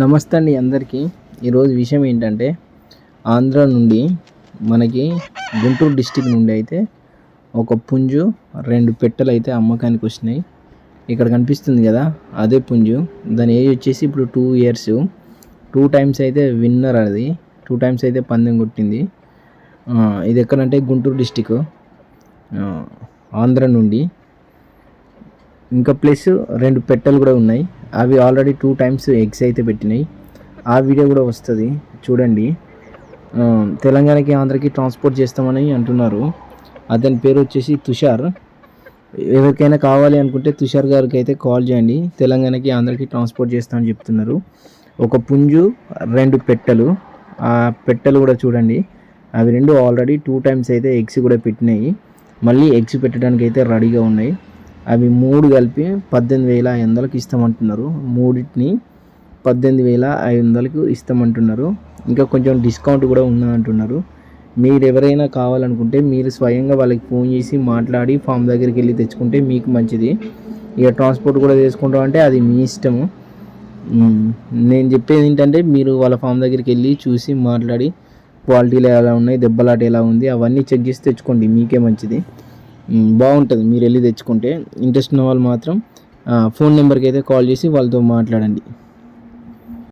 నమస్తే అండి అందరికీ. ఈరోజు విషయం ఏంటంటే ఆంధ్ర నుండి మనకి గుంటూరు డిస్టిక్ నుండి అయితే ఒక పుంజు రెండు పెట్టెలు అయితే అమ్మకానికి వచ్చినాయి. ఇక్కడ కనిపిస్తుంది కదా అదే పుంజు. దాని ఏజ్ వచ్చేసి ఇప్పుడు టూ ఇయర్స్. టూ టైమ్స్ అయితే విన్నర్ అది. టూ టైమ్స్ అయితే పందెం కొట్టింది. ఇది ఎక్కడంటే గుంటూరు డిస్టిక్. ఆంధ్ర నుండి. ఇంకా ప్లస్ రెండు పెట్టెలు కూడా ఉన్నాయి. అవి ఆల్రెడీ టూ టైమ్స్ ఎగ్స్ అయితే పెట్టినాయి. ఆ వీడియో కూడా వస్తుంది. చూడండి. తెలంగాణకి ఆంధ్రకి ట్రాన్స్పోర్ట్ చేస్తామని అంటున్నారు. అతని పేరు వచ్చేసి తుషార్. ఎవరికైనా కావాలి అనుకుంటే తుషార్ గారికి అయితే కాల్ చేయండి. తెలంగాణకి ఆంధ్రకి ట్రాన్స్పోర్ట్ చేస్తామని చెప్తున్నారు. ఒక పుంజు రెండు పెట్టెలు. ఆ పెట్టెలు కూడా చూడండి. అవి రెండు ఆల్రెడీ టూ టైమ్స్ అయితే ఎగ్స్ కూడా పెట్టినాయి. మళ్ళీ ఎగ్స్ పెట్టడానికి అయితే రెడీగా ఉన్నాయి. అవి మూడు కలిపి పద్దెనిమిది వేల ఐదు వందలకు ఇస్తామంటున్నారు. మూడింటిని పద్దెనిమిది వేల ఐదు వందలకు ఇస్తామంటున్నారు. ఇంకా కొంచెం డిస్కౌంట్ కూడా ఉన్నదంటున్నారు మీరు ఎవరైనా కావాలనుకుంటే మీరు స్వయంగా వాళ్ళకి ఫోన్ చేసి మాట్లాడి ఫామ్ దగ్గరికి వెళ్ళి తెచ్చుకుంటే మీకు మంచిది. ఇక ట్రాన్స్పోర్ట్ కూడా చేసుకుంటాం అంటే అది మీ ఇష్టము. నేను చెప్పేది ఏంటంటే మీరు వాళ్ళ ఫామ్ దగ్గరికి వెళ్ళి చూసి మాట్లాడి క్వాలిటీలు ఎలా ఉన్నాయి దెబ్బలాట ఎలా ఉంది అవన్నీ చెక్ చేసి తెచ్చుకోండి. మీకే మంచిది. బాగుంటుంది. మీరు వెళ్ళి తెచ్చుకుంటే ఇంట్రెస్ట్ ఉన్న వాళ్ళు మాత్రం ఫోన్ నెంబర్కి అయితే కాల్ చేసి వాళ్ళతో మాట్లాడండి.